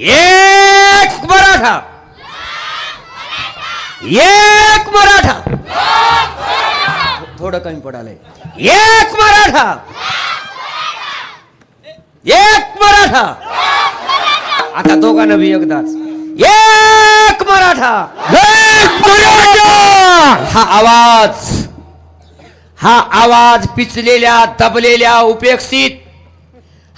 एक मराठा. एक मराठा. थोडं कमी पडालंय. एक मराठा. एक मराठा. आता दोघांना बी एकदाच. एक मराठा. एक मराठा. हा आवाज. हा आवाज पिचलेल्या दबलेल्या उपेक्षित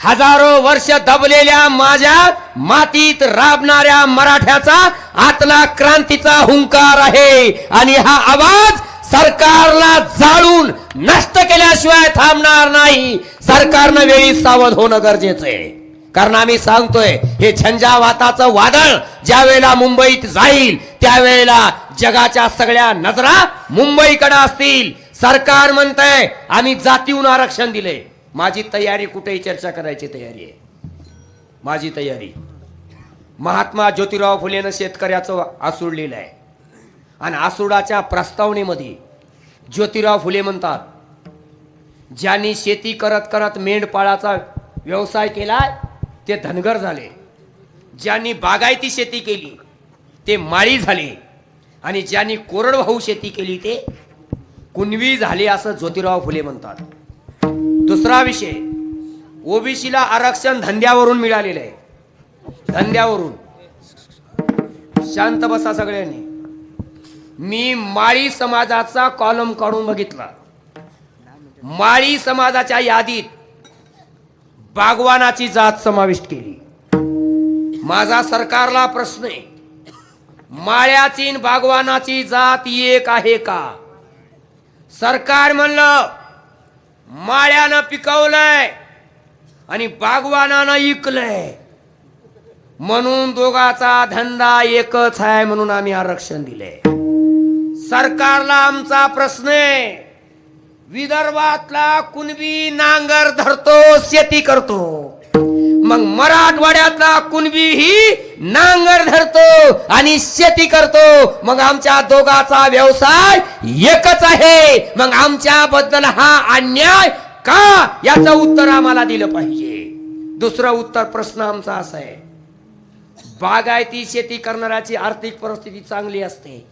हजारो वर्ष दबलेल्या माझ्या मातीत राबणाऱ्या मराठ्याचा आतला क्रांतीचा हुंकार आहे. आणि हा आवाज सरकारला जाळून नष्ट केल्याशिवाय थांबणार नाही. सरकारनं वेळी सावध होणं गरजेचं आहे. कारण आम्ही सांगतोय हे झंझावाताचं वादळ ज्या वेळेला मुंबईत जाईल त्यावेळेला जगाच्या सगळ्या नजरा मुंबईकडे असतील. सरकार म्हणतंय आम्ही जातीहून आरक्षण दिले माझी तयारी कुठेही चर्चा करायची तयारी आहे. माझी तयारी. महात्मा ज्योतिराव फुलेनं शेतकऱ्याचं आसूड लिहिलं आहे. आणि आसुडाच्या प्रस्तावनेमध्ये ज्योतिराव फुले म्हणतात ज्यांनी शेती करत करत मेंढपाळाचा व्यवसाय केलाय ते धनगर झाले. ज्यांनी बागायती शेती केली ते माळी झाले. आणि ज्यांनी कोरडवाहू शेती केली ते कुणवी झाले असं ज्योतिराव फुले म्हणतात. दुसरा विषय ओबीसीला आरक्षण धंद्यावरून मिळालेलं आहे. धंद्यावरून. शांत बसा सगळ्यांनी. मी माळी समाजाचा कॉलम काढून बघितला. माळी समाजाच्या यादीत बागवानाची जात समाविष्ट केली. माझा सरकारला प्रश्न आहे माळ्याची बागवानाची जात एक आहे का? सरकार म्हणलं माळ्यानं पिकवलंय आणि बागवानानं इकलंय. म्हणून दोघाचा धंदा एकच आहे म्हणून आम्ही आरक्षण दिले सरकारला आमचा प्रश्न आहे. विदर्भातला कुणबी नांगर धरतो शेती करतो. मग मराठवाड्यातला कुणबीही नांगर धरतो आणि शेती करतो. मग आमच्या दोघाचा व्यवसाय एकच आहे. मग आमच्या बद्दल हा अन्याय का? याचं उत्तर आम्हाला दिलं पाहिजे. दुसरं उत्तर प्रश्न आमचा असा आहे. बागायती शेती करणाऱ्याची आर्थिक परिस्थिती चांगली असते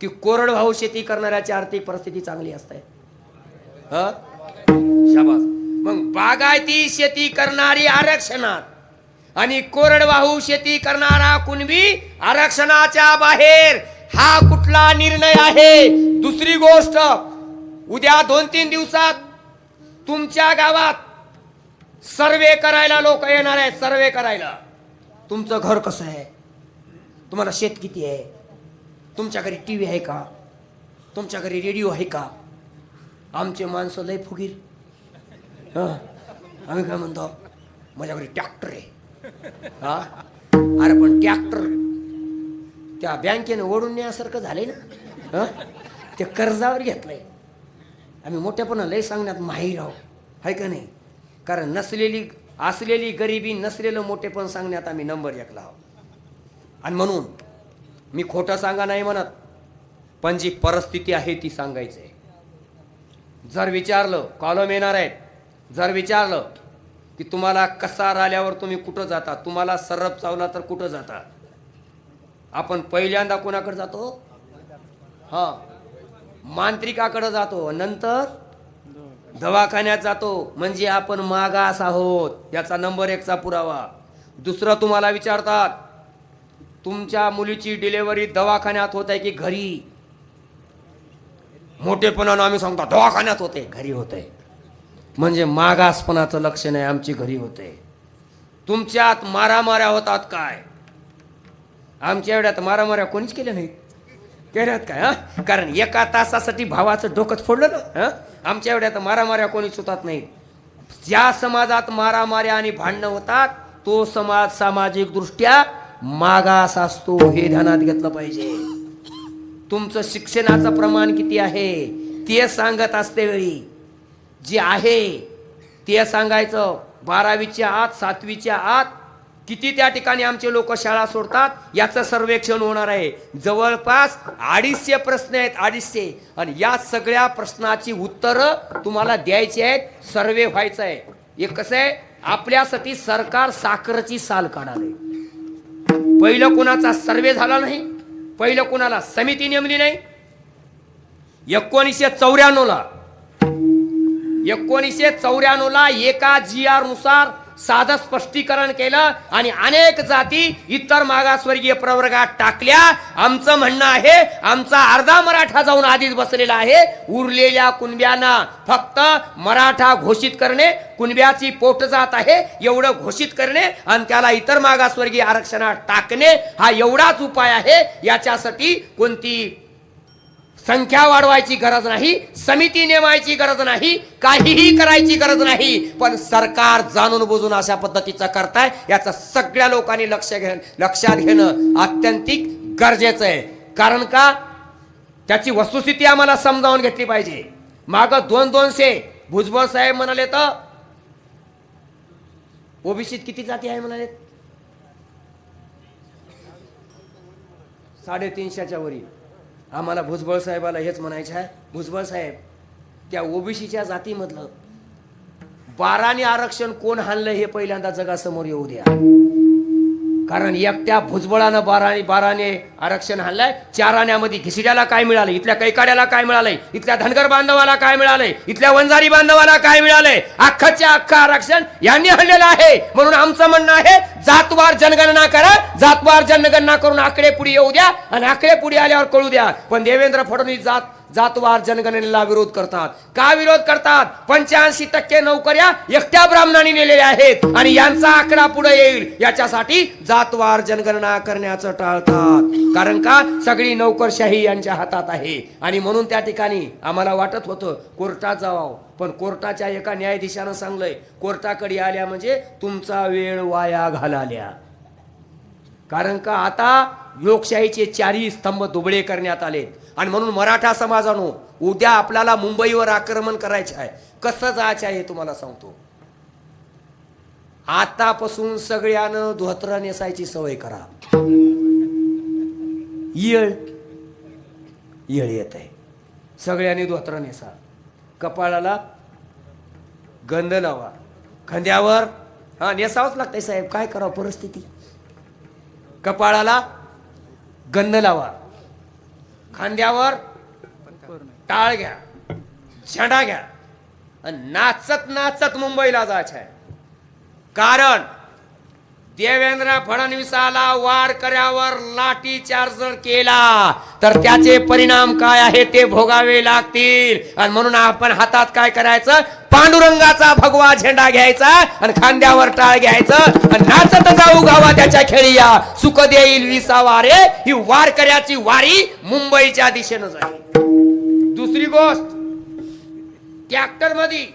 की कोरडवाहू शेती करणाऱ्याची आर्थिक परिस्थिती चांगली असते? ह? शाबास. मग बागायती शेती करणारी आरक्षणात आणि कोरडवाहू शेती करणारा कुणबी आरक्षणाच्या बाहेर हा कुठला निर्णय आहे? दुसरी गोष्ट उद्या दोन तीन दिवसात तुमच्या गावात सर्वे करायला लोक येणार आहेत सर्वे करायला. तुमचं घर कसं आहे? तुम्हाला शेत किती आहे? तुमच्या घरी टी व्ही आहे का? तुमच्या घरी रेडिओ आहे का? आमचे माणसं लय फुगीर. हां. आम्ही काय म्हणतो माझ्याकडे ट्रॅक्टर आहे. हा? अरे पण ट्रॅक्टर त्या बँकेनं ओढून नेण्यासारखं झालंय ना? हां? ते कर्जावर घेतलंय. आम्ही मोठ्यापणा लय सांगण्यात माहीर आहोत. हाय का नाही? कारण नसलेली असलेली गरिबी नसलेलं मोठेपण सांगण्यात आम्ही नंबर एकला आहोत. आणि म्हणून मी खोटं सांगा नाही म्हणत पण जी परिस्थिती आहे ती सांगायचं आहे जर विचारलं कॉलम येणार आहेत? जर विचारलं की तुम्हाला कसार आल्यावर तुम्ही कुठं जाता? तुम्हाला सर्रप चावला तर कुठं जाता? आपण पहिल्यांदा कोणाकडे जातो? हां. मांत्रिकाकडे जातो. नंतर दवाखान्यात जातो. म्हणजे आपण मागास आहोत. याचा नंबर एकचा पुरावा. दुसरं तुम्हाला विचारतात तुमच्या मुलीची डिलेवरी दवाखान्यात होत आहे की घरी? मोठेपणानं आम्ही सांगतो दवाखान्यात होते घरी होते. म्हणजे मागासपणाचं लक्षण आहे आमची घरी होते. तुमच्यात मारामाऱ्या होतात काय? आमच्या एवढ्यात मारामाऱ्या कोणीच केल्या नाहीत? केल्यात काय हा? कारण एका तासासाठी भावाचं डोकंच फोडलं ना हा? आमच्या एवढ्यात मारामाऱ्या कोणीच होतात नाहीत. ज्या समाजात मारामाऱ्या आणि भांडणं होतात तो समाज सामाजिक दृष्ट्या मागास असतो हे ध्यानात घेतलं पाहिजे. तुमचं शिक्षणाचं प्रमाण किती आहे ते सांगत असते वेळी. जे आहे ते सांगायचं. बारावीच्या आत सातवीच्या आत किती त्या ठिकाणी आमचे लोक शाळा सोडतात याचं सर्वेक्षण होणार आहे. जवळपास अडीचशे प्रश्न आहेत अडीचशे. आणि या सगळ्या प्रश्नाची उत्तरं तुम्हाला द्यायची आहेत सर्वे व्हायचं आहे. हे कसं आहे आपल्यासाठी सरकार साखरची साल काढाले पहिलं कोणाचा सर्वे झाला नाही पहिलं कोणाला समिती नेमली नाही. एकोणीसशे चौऱ्याण्णवला एकोणीसशे चौऱ्याण्णव ला एका जी आरनुसार साधं स्पष्टीकरण केलं आणि अनेक जाती इतर मागासवर्गीय प्रवर्गात टाकल्या. आमचं म्हणणं आहे आमचा अर्धा मराठा जाऊन आधीच बसलेला आहे. उरलेल्या कुणब्यांना फक्त मराठा घोषित करणे कुणब्याची पोट जात आहे एवढं घोषित करणे आणि त्याला इतर मागासवर्गीय आरक्षणात टाकणे हा एवढाच उपाय आहे. याच्यासाठी कोणती संख्या वाढवायची गरज नाही समिती नेमायची गरज नाही काहीही करायची गरज नाही पण सरकार जाणून बुजून अशा पद्धतीचं करताय याचं सगळ्या लोकांनी लक्ष घे लक्षात घेणं अत्यंतिक गरजेचं आहे. कारण का? त्याची वस्तुस्थिती आम्हाला समजावून घेतली पाहिजे. माग दोन दोनशे भुजबळ साहेब म्हणाले तर ओबीसीत किती जाती आहे म्हणाले? साडेतीनशेच्या वरी. आम्हाला भुजबळ साहेबाला हेच म्हणायचं आहे भुजबळ साहेब त्या ओबीसीच्या जातीमधलं बाराने आरक्षण कोण हाणलं हे पहिल्यांदा जगासमोर येऊ द्या. कारण एकट्या भुजबळानं बाराने बाराने आरक्षण हाणलंय. चाराण्यामध्ये घिसिड्याला काय मिळालं इथल्या कैकाड्याला काय मिळालंय? इथल्या धनगर बांधवाला काय मिळालंय? इथल्या वंजारी बांधवाला काय मिळालंय? अख्खाच्या अख्ख आरक्षण यांनी हल्लेलं आहे. म्हणून आमचं म्हणणं आहे जातवार जनगणना करा. जातवार जनगणना करून आकडे पुढे येऊ द्या. आणि आकडे पुढे आल्यावर कळू द्या. पण देवेंद्र फडणवीस जात जातवार जनगणनेला विरोध करतात. का विरोध करतात? पंच्याऐंशी टक्के नोकऱ्या एकट्या ब्राह्मणांनी नेलेल्या आहेत आणि यांचा आकडा पुढे येईल. याच्यासाठी जातवार जनगणना करण्याचं टाळतात. कारण का? सगळी नोकरशाही यांच्या हातात आहे. आणि म्हणून त्या ठिकाणी आम्हाला वाटत होतं कोर्टात जावं. पण कोर्टाच्या एका न्यायाधीशानं सांगलंय कोर्टाकडे आल्या म्हणजे तुमचा वेळ वाया घालाल्या. कारण का? आता लोकशाहीचे चारही स्तंभ दुबळे करण्यात आले आणि म्हणून मराठा समाजानो उद्या आपल्याला मुंबईवर आक्रमण करायचे आहे. कसं जायचं आहे हे तुम्हाला सांगतो. आतापासून सगळ्यानं धोत्र नेसायची सवय करा. येळ. येळ येत आहे. सगळ्यांनी धोत्र नेसा कपाळाला गंध लावा. खांद्यावर हा नेसावंच लागतंय साहेब. काय करावं? परिस्थिती. कपाळाला गंध लावा. खांद्यावर टाळ घ्या झेंडा घ्या. आणि नाचत नाचत मुंबईला जायचं आहे कारण देवेंद्र फडणवीसाला वारकऱ्यावर लाठी चार्ज केला. तर त्याचे परिणाम काय आहे ते भोगावे लागतील. आणि म्हणून आपण हातात काय करायचं? पांडुरंगाचा भगवा झेंडा घ्यायचा आणि खांद्यावर टाळ घ्यायचं आणि नाचत जाऊ गावा त्याच्या खेळी या सुख देईल विसा वारे ही वारकऱ्याची वारी मुंबईच्या दिशेनं जाईल. दुसरी गोष्ट ट्रॅक्टरमध्ये